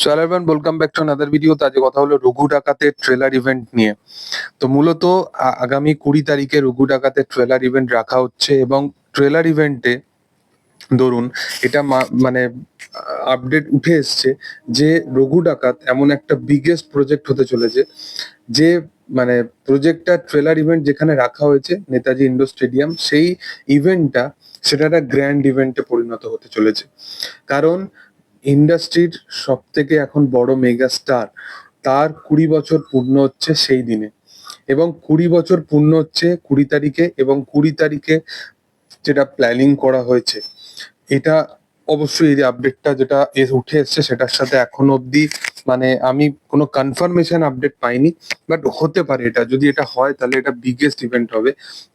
So everyone welcome back to another video তো আজকে কথা হলো রঘু ডাকাতের ট্রেলার ইভেন্ট নিয়ে। তো মূলত আগামী কুড়ি তারিখে রঘু ডাকাতের ট্রেলার ইভেন্ট রাখা হচ্ছে এবং ট্রেলার ইভেন্টে ধরুন, এটা মানে আপডেট উঠে এসছে যে রঘু ডাকাত এমন একটা বিগেস্ট প্রজেক্ট হতে চলেছে যে মানে প্রজেক্টটা ট্রেলার ইভেন্ট যেখানে রাখা হয়েছে নেতাজি ইন্ডোর স্টেডিয়াম, সেই ইভেন্টটা সেটা একটা গ্র্যান্ড ইভেন্টে পরিণত হতে চলেছে। কারণ ইন্ডাস্ট্রির সব থেকে এখন বড় মেগা স্টার তার কুড়ি বছর পূর্ণ হচ্ছে সেই দিনে। এবং কুড়ি বছর পূর্ণ হচ্ছে কুড়ি তারিখে এবং কুড়ি তারিখে যেটা প্ল্যানিং করা হয়েছে, এটা অবশ্যই এই আপডেটটা যেটা উঠে এসছে সেটার সাথে এখনও অবধি মানে আমি কোনো কনফার্মেশন আপডেট পাইনি বাট হতে পারে এটা। যদি এটা হয় তাহলে এটা বিগেস্ট ইভেন্ট হবে।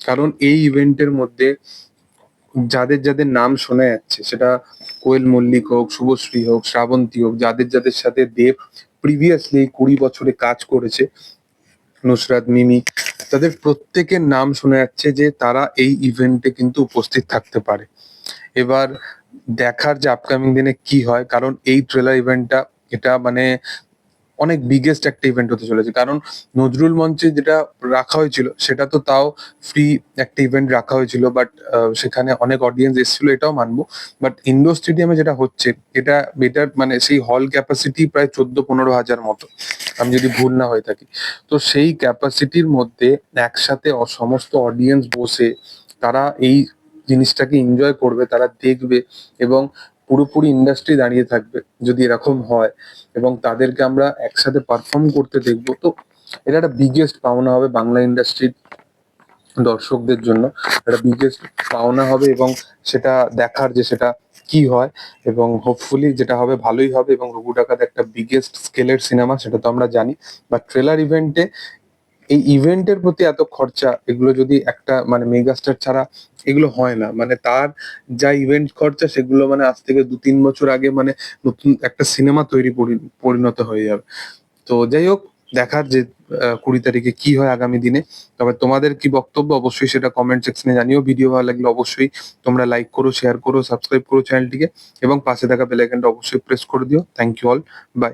কারণ এই ইভেন্টের মধ্যে যাদের যাদের নাম শোনা যাচ্ছে, সেটা কোয়েল মল্লিক হোক, শুভশ্রী হোক, শ্রাবন্তী হোক, যাদের যাদের সাথে দেব প্রিভিয়াসলি কুড়ি বছরে কাজ করেছে, নুসরাত, মিমি, তাদের প্রত্যেকের নাম শোনা যাচ্ছে যে তারা এই ইভেন্টে কিন্তু উপস্থিত থাকতে পারে। এবার দেখার যে আপকামিং দিনে কি হয়, কারণ এই ট্রেলার ইভেন্টটা এটা মানে অনেক বিগেস্ট একটা ইভেন্ট হতে চলেছে। কারণ নজরুল মঞ্চে যেটা রাখা হয়েছিল, সেটা তো তাও ফ্রি একটা ইভেন্ট রাখা হয়েছিল বাট সেখানে অনেক অডিয়েন্স এসেছিল, এটাও মানবো। বাট ইন্ডোর স্টেডিয়ামে যেটা হচ্ছে, এটা বেটার মানে সেই হল ক্যাপাসিটি প্রায় চোদ্দ পনেরো হাজার মতো। আমি যদি ভুল না হয়ে থাকি। তো সেই ক্যাপাসিটির মধ্যে একসাথে সমস্ত অডিয়েন্স বসে তারা এই জিনিসটাকে এনজয় করবে, তারা দেখবে এবং পুরোপুরি ইন্ডাস্ট্রি দাঁড়িয়ে থাকবে যদি এরকম হয় এবং তাদেরকে আমরা একসাথে পারফর্ম করতে দেখব। তো এটা একটা বিগেস্ট পাওনা হবে বাংলা ইন্ডাস্ট্রির দর্শকদের জন্য। একটা বিগেস্ট পাওনা হবে এবং সেটা দেখার যে সেটা কি হয় এবং হোপফুলি যেটা হবে ভালোই হবে এবং রঘু ডাকাত একটা বিগেস্ট স্কেলের সিনেমা সেটা তো আমরা জানি। বা ট্রেলার ইভেন্টে এই ইভেন্টের প্রতি এত খরচা, এগুলো যদি একটা মানে মেগাস্টার ছাড়া এগুলো হয় না। মানে তার যা ইভেন্ট খরচা, সেগুলো মানে আজ থেকে দু তিন বছর আগে মানে নতুন একটা সিনেমা তৈরি পরি- পরিণত হয়ে যাবে। তো যাই হোক, দেখার যে কুড়ি তারিখে কি হয় আগামী দিনে, তবে তোমাদের কি বক্তব্য অবশ্যই সেটা কমেন্ট সেকশনে জানিও। ভিডিও ভালো লাগলে অবশ্যই তোমরা লাইক করো শেয়ার করো সাবস্ক্রাইব করো চ্যানেলটিকে এবং পাশে থাকা বেল আইকনটা অবশ্যই প্রেস করে দিও। Thank you all by